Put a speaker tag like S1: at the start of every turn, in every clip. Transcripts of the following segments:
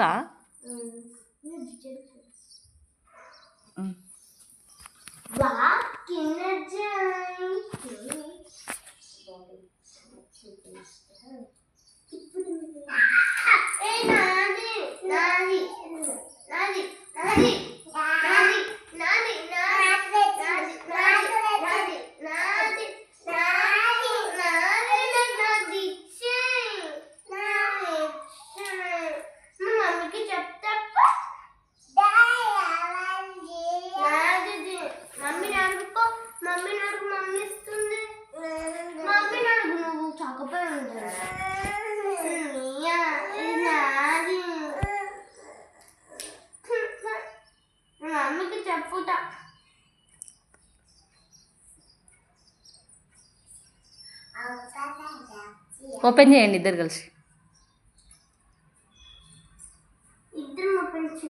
S1: తినరా ఇప్పుడు నాది నాది నాది నాది అమ్మకి
S2: ఓపెన్ చేయండి ఇద్దరు కలిసి.
S1: ఇద్దరు ఓపెన్ చేయండి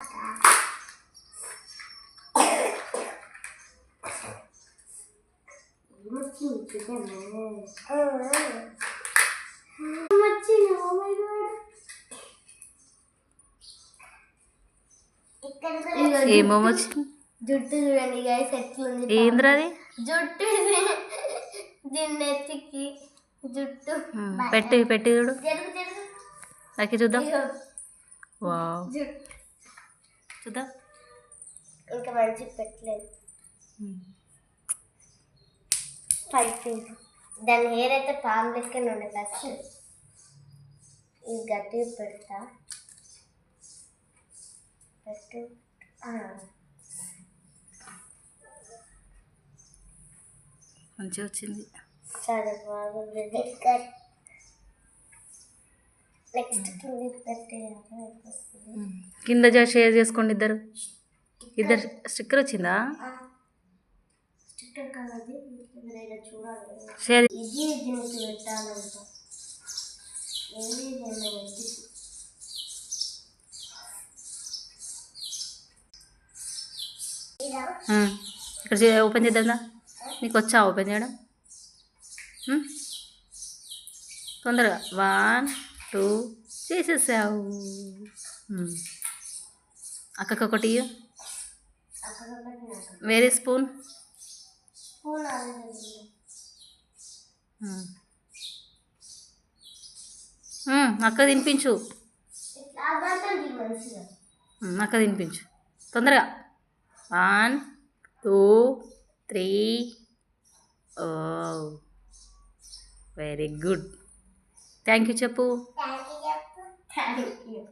S2: ఏమో వచ్చింది
S1: జుట్టు చూడండి గైస్ ఎట్లుంది
S2: ఏంద్రది
S1: జుట్టు దిన్నెత్తికి జుట్టు.
S2: పెట్టి పెట్టి చూడు. అక్కి చూద్దాం.
S1: వా
S2: చూద్దాం.
S1: ఇంకా మంచిగా పెట్టలేదు. పడిపోయింది దాని హెయిర్ అయితే పాము లెక్కనే ఉండే ఫస్ట్ ఇది గట్టిగా పెడతా. పెట్టు ఆ.
S2: మంచిగా వచ్చింది.
S1: చాలా బాగుంది. నెక్స్ట్ కింద పెట్టే.
S2: కింద షేర్ చేసుకోండి ఇద్దరు. ఇద్దరు స్టిక్కర్ వచ్చిందా? సరే. ఇక్కడ ఓపెన్ చేద్దా నీకు వచ్చా ఓపెన్ చేయడం? తొందరగా. One two చేసేసావు.
S1: అక్కకొకటి
S2: వేరే స్పూన్. అక్క తినిపించు. అక్క తినిపించు. తొందరగా. One two three. Oh. Very good. Thank you చెప్పు.
S1: Thank you